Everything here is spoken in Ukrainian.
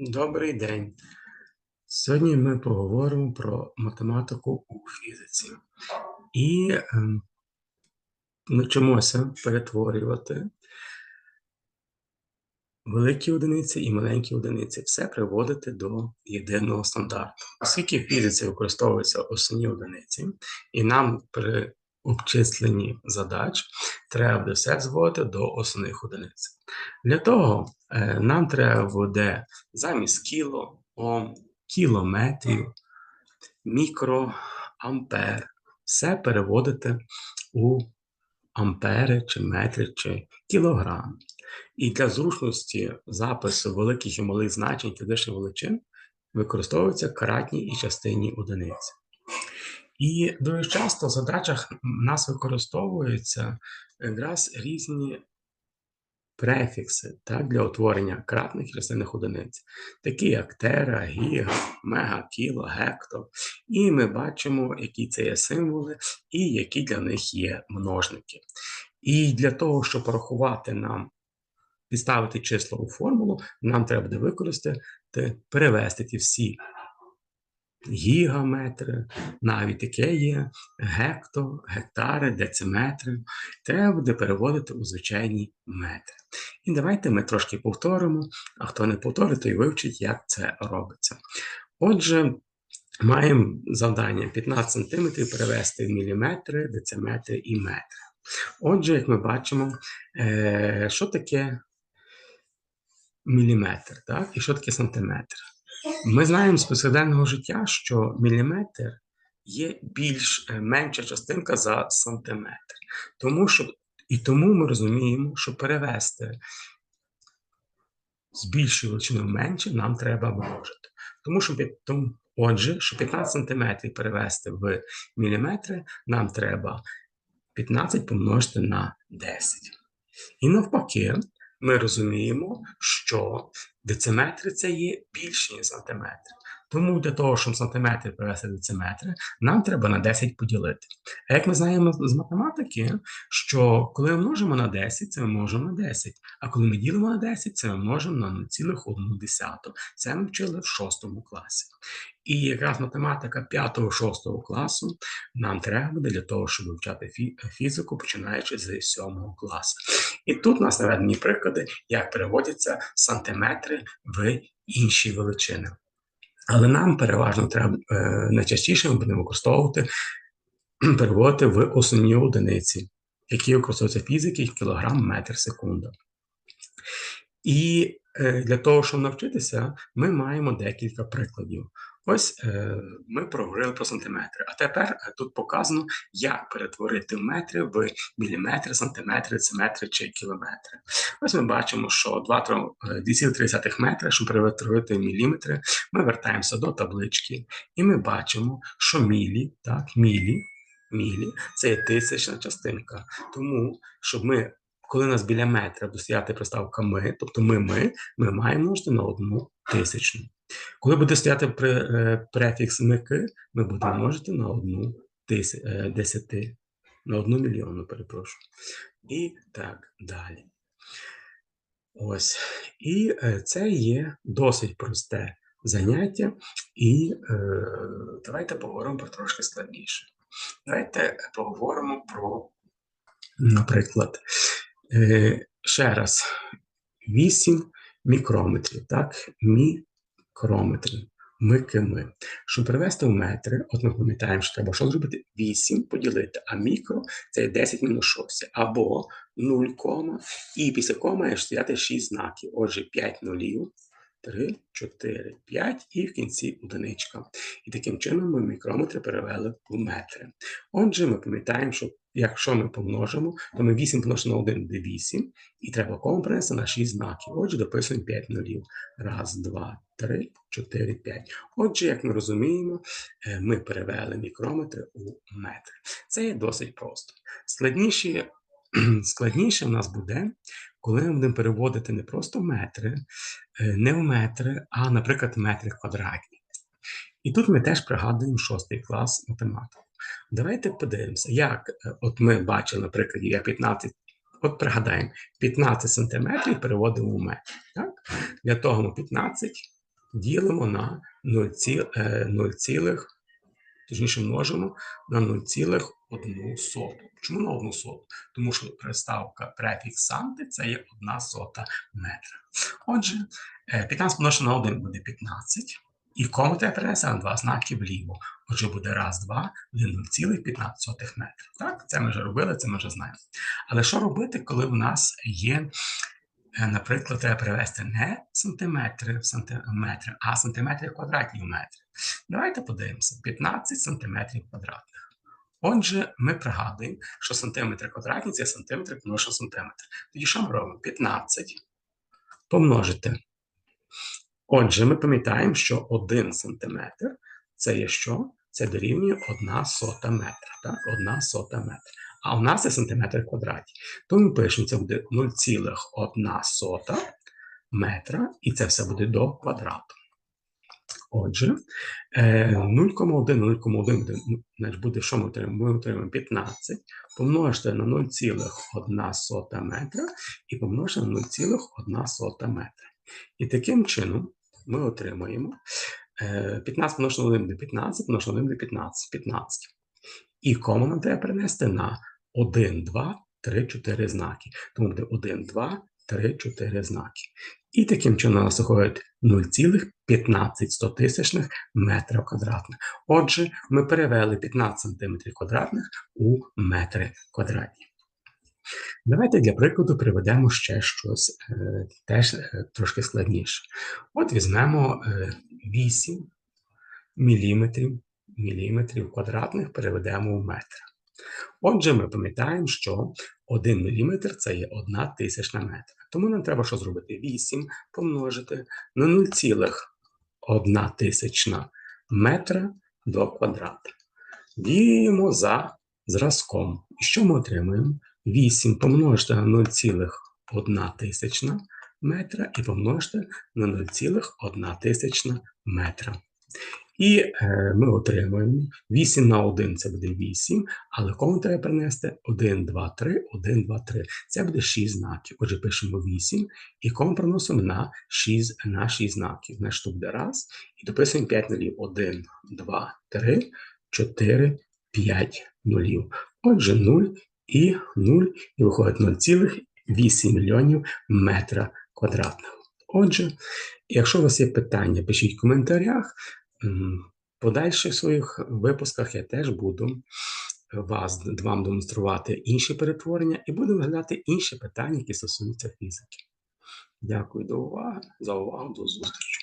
Добрий день. Сьогодні ми поговоримо про математику у фізиці. І ем, ми вчимося перетворювати великі одиниці і маленькі одиниці, все приводити до єдиного стандарту. Оскільки в фізиці використовуються основні одиниці, і нам при обчисленні задач треба все зводити до основних одиниць. Для того е, нам треба буде замість кіло, ом, кілометрів, мікро, ампер, все переводити у ампери, чи метри, чи кілограми. І для зручності запису великих і малих значень фізичних величин використовуються кратні і частинні одиниці. І дуже часто в задачах в нас використовуються якраз різні префікси так, для утворення кратних і одиниць, такі як тера, гіга, мега, кіло, гекто. І ми бачимо, які це є символи і які для них є множники. І для того, щоб порахувати нам, підставити число у формулу, нам треба буде використати, перевести ті всі гігаметри, навіть таке є гекто, гектари, дециметри. Треба буде переводити у звичайні метри. І давайте ми трошки повторимо, а хто не повторить, той вивчить, як це робиться. Отже, маємо завдання 15 см перевести в міліметри, дециметри і метри. Отже, як ми бачимо, е, що таке міліметр, так? і що таке сантиметр. Ми знаємо з повсякденного життя, що міліметр є більш е, менша частинка за сантиметр. Тому що, І тому ми розуміємо, що перевести з більшої величини в менше нам треба множити. Тому що Отже, щоб 15 см перевести в міліметри, нам треба 15 помножити на 10. І навпаки, ми розуміємо, що дециметри це є більш ніж сантиметри. Тому для того, щоб сантиметри перевести дециметри, нам треба на 10 поділити. А як ми знаємо з математики, що коли ми множимо на 10, це ми множимо на 10. А коли ми ділимо на 10, це ми множимо на 0,1. Це ми вчили в 6 класі. І якраз математика 5-6 класу нам треба буде для того, щоб вивчати фізику, починаючи з 7 класу. І тут у нас наведені приклади, як переводяться сантиметри в інші величини. Але нам переважно треба е, найчастіше ми будемо використовувати переводити в основні одиниці, які використовуються фізики кілограм, метр, секунда. І е, для того, щоб навчитися, ми маємо декілька прикладів. Ось е, ми проговорили про сантиметри. А тепер е, тут показано, як перетворити метри в міліметри, сантиметри, дециметри чи кілометри. Ось ми бачимо, що 2,3 е, метри, щоб перетворити міліметри, ми вертаємося до таблички, і ми бачимо, що мілі, так, мілі, мілі це є тисячна частинка. Тому, щоб ми коли нас біля метра буде стояти приставка ми, тобто ми ми, ми маємо множити на одну тисячну. Коли буде стояти е, префікс мики, ми будемо множити на одну е, десяти, на одну мільйонну, перепрошую. І так далі. Ось. І е, це є досить просте заняття. І е, давайте поговоримо про трошки складніше. Давайте поговоримо про, наприклад, е, ще раз, 8 мікрометрів. Так, мі Крометри, Микими. Щоб перевести в метри, от ми пам'ятаємо, що треба що зробити? 8 поділити, а мікро це 10 мінус 6, або 0, і після кома має стояти 6 знаків. Отже, 5 нулів, 3, 4, 5 і в кінці одиничка. І таким чином ми мікрометри перевели в метри. Отже, ми пам'ятаємо, що якщо ми помножимо, то ми 8 помножимо на 1 буде 8, і треба кому принести на 6 знаків. Отже, дописуємо 5 нулів. Раз, два, три, чотири, п'ять. Отже, як ми розуміємо, е, ми перевели мікрометри у метри. Це є досить просто. Складніше, складніше в нас буде, коли ми будемо переводити не просто метри, е, не в метри, а, наприклад, метри квадратні. І тут ми теж пригадуємо шостий клас математики. Давайте подивимося, як е, от ми бачили, наприклад, я 15. От пригадаємо, 15 см переводимо у метр. Так? Для того ми 15 ділимо на 0, е, 0, точніше множимо на 0,1 соту. Чому на 1 соту? Тому що приставка префікс санти це є 1 сота метра. Отже, е, 15 помножити на 1 буде 15. І кому треба перенести на два знаки вліво. Отже, буде раз, два, буде 0,15 метра. Так, це ми вже робили, це ми вже знаємо. Але що робити, коли в нас є, е, наприклад, треба перевести не сантиметри в сантиметри, а сантиметри квадратні в метри. Давайте подивимося: 15 сантиметрів квадратних. Отже, ми пригадуємо, що сантиметри квадратні це сантиметри помножити сантиметр. Тоді що ми робимо? 15 помножити. Отже, ми пам'ятаємо, що 1 сантиметр це є що? Це дорівнює 1 сота метра. Так, 1 сота метра. А у нас це сантиметр квадратні. Тому ми пишемо, це буде 0,1 сота метра, і це все буде до квадрату. Отже, е, 0,1, 0,1 буде, ну, значить буде, що ми отримаємо? Ми отримаємо 15, помножити на 0,1 сота метра і помножити на 0,1 сота метра. І таким чином ми отримаємо е, 15 помножити на 1 буде 15, помножити на 1 буде 15, 15. І кому нам треба перенести на 1, 2, 3, 4 знаки. Тому буде 1, 2, 3, 4 знаки. І таким чином у нас виходить 0,15 метра квадратних. Отже, ми перевели 15 см квадратних у метри квадратні. Давайте для прикладу приведемо ще щось е, теж е, трошки складніше. От візьмемо е, 8 міліметрів, міліметрів квадратних переведемо в метр. Отже, ми пам'ятаємо, що 1 мм це є 1 тисячна метра. Тому нам треба що зробити? 8 помножити на 0,1 тисячна метра до квадрата. Діємо за зразком. І що ми отримуємо? 8 помножити на 0,1 тисячна метра і помножити на 0,1 тисячна метра. І е, ми отримуємо 8 на 1 це буде 8, але кому треба принести 1, 2, 3, 1, 2, 3. Це буде 6 знаків. Отже, пишемо 8 і кому приносимо на 6, на 6 знаків. Значить, тут буде раз. І дописуємо 5 нулів. 1, 2, 3, 4, 5 нулів. Отже, 0 і 0, і виходить 0,8 мільйонів метра квадратного. Отже, якщо у вас є питання, пишіть в коментарях. Подальших своїх випусках я теж буду вас, вам демонструвати інші перетворення і буду розглядати інші питання, які стосуються фізики. Дякую до уваги, за увагу, до зустрічі.